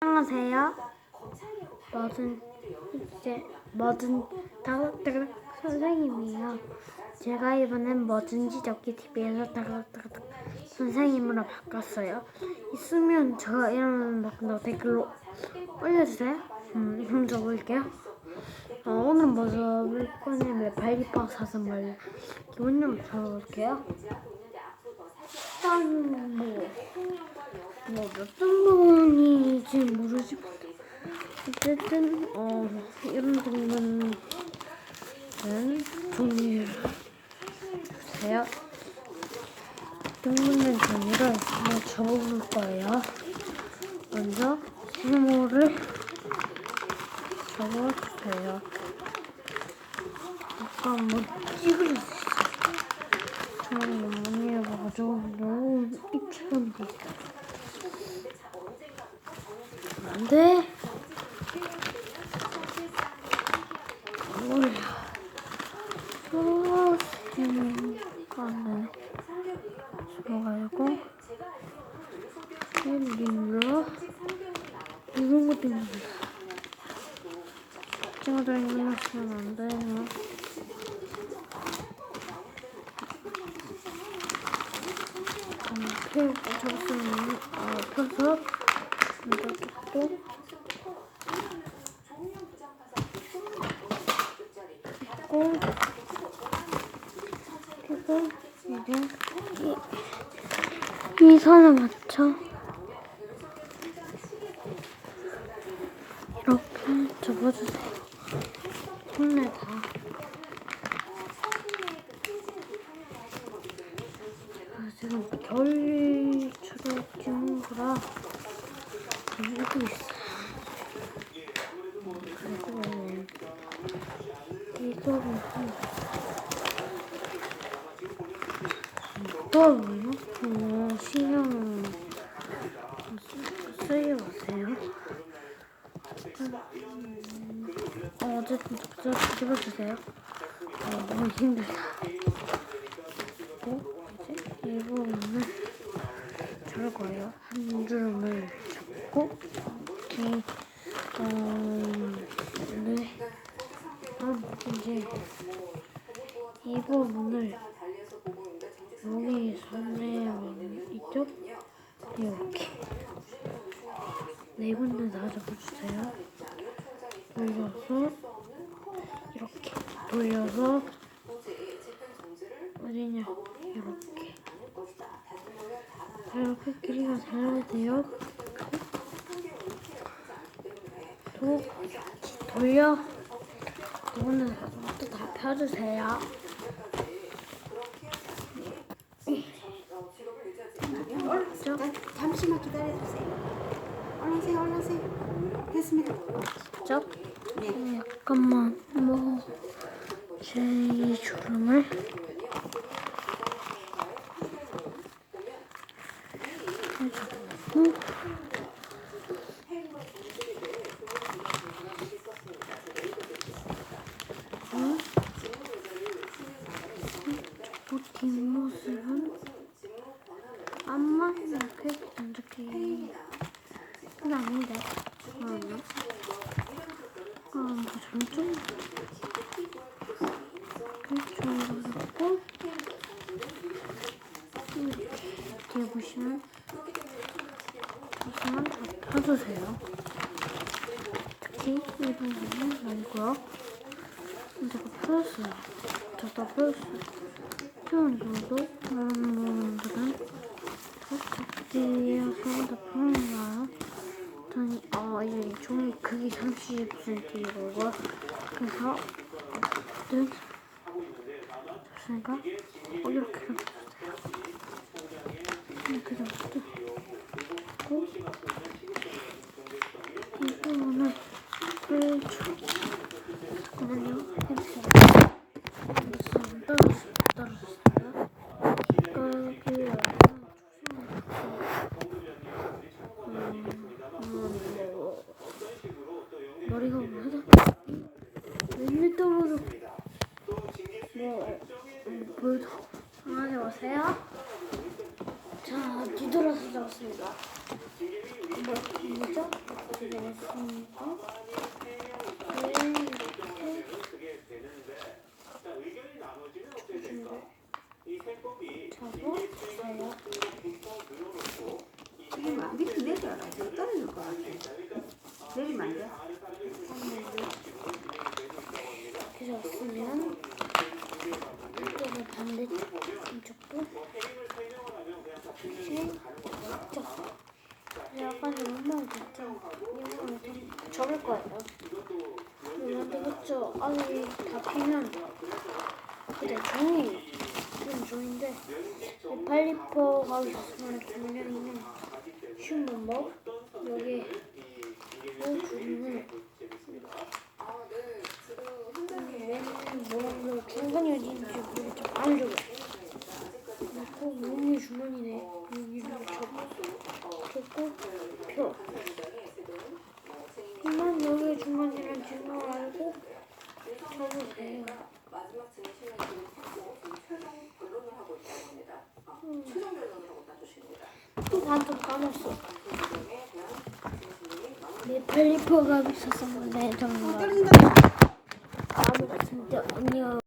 안녕하세요. 뭐든 이제 뭐든 다각다각 선생님이에요. 제가 이번엔 뭐든지 적기 TV에서 다각다각 선생님으로 바꿨어요. 있으면 제가 이러는 거 댓글로 올려주세요. 음, 좀 적을게요. 어, 오늘 먼저 발기빵 사선 말려 기분 좀 적을게요. 일단 뭐. 뭐 어떤 부분인지 모르지만 어쨌든 어 이런 동물은 종이를 주세요. 동물은 종이를 한번 접어볼 거예요. 먼저 세모를 접어주세요. 약간 뭐 있어요. 저는 많이 해봐가지고 너무 돼 있어요. 안 돼. 소스는 안에 들어가고 젤리로 이런 것도 있는 친구들 이러시면 안 돼요. 이렇게 접수는 어, 펴서 이렇게 또고 그리고 이제 이, 이 선을 맞춰 이렇게 접어주세요. 손에 다. 아, 지금 겨울철에 끼는 거라 이러고 있어요. 그리고 이거는 이거는요? 어, 신경 쓰- 쓰여 보세요. 음, 어, 어쨌든 저 집어주세요. 어, 너무 힘들다. 그리고 이제 이 부분을 줄 거예요. 한 줄을 이제 이 부분을 여기 선에 있죠? 이렇게 네 군데 다 잡아주세요. 돌려서 이렇게 돌려서 어디냐 이렇게 이렇게 길이가 잘라야 돼요. 또 돌려 이거는 또다 펴주세요. 자, 잠시만 기다려주세요. 얼른 세요, 얼른 세요. 됐습니다. 죠 네, 잠깐만 뭐 제 주름을 해주고 그 뒷모습은 앞만 이렇게 이렇게 이건 아닌데 잠깐만요 아, 뭐 점점 이렇게 잡고 이렇게 보시면 보시면 다 펴주세요. 특히 이 부분은 아니고요. 제가 펴줬어요. 저도 펴줬어요. 펴는 정도 그런 부분들은 턱딱지에서 다 펴는가요? 저는 어 이제 종이 크기 30cm이고 그래서 어쨌든 됐으니까 어, 이렇게. 이렇게 이 부분을 빼줘. 잠깐만요. 해주세요. 떨어졌어요. 떨어졌어요. 여기 음, 머리가 뭐하다? 웬일 떨어져? 뭐, 음, 보여줘. 강아지 오세요? 자, 뒤돌아서 잡았습니다. 뭐, 뭐죠? 같아. 내리면 안 돼. 이렇게 잡으면 이쪽을 반대쪽도 이렇게 쫙 약간 얼마나 됐죠? 이거는 좀 접을 거예요. 그러면 되겠죠? 아니 다 피면 근데 종이 좀 종인데 팔리퍼가 있으면 분명히는 휴먼 뭐 여기 넣어주면 얘는 뭐라고 중간이 어디인지 모르겠죠. 안 줘요. 그리고 몸이 주머니네. 여기를 펴. 그만 여기 주머니를 지금 알고 접으세요. 마지막 최종 하고 있다고 합니다. 아, 최종 변론을 하고 따주십니다. 또 반점 까먹었어. 내 팔리퍼가 있었었는데 정말 떨어진다. 까먹었는데 아니야.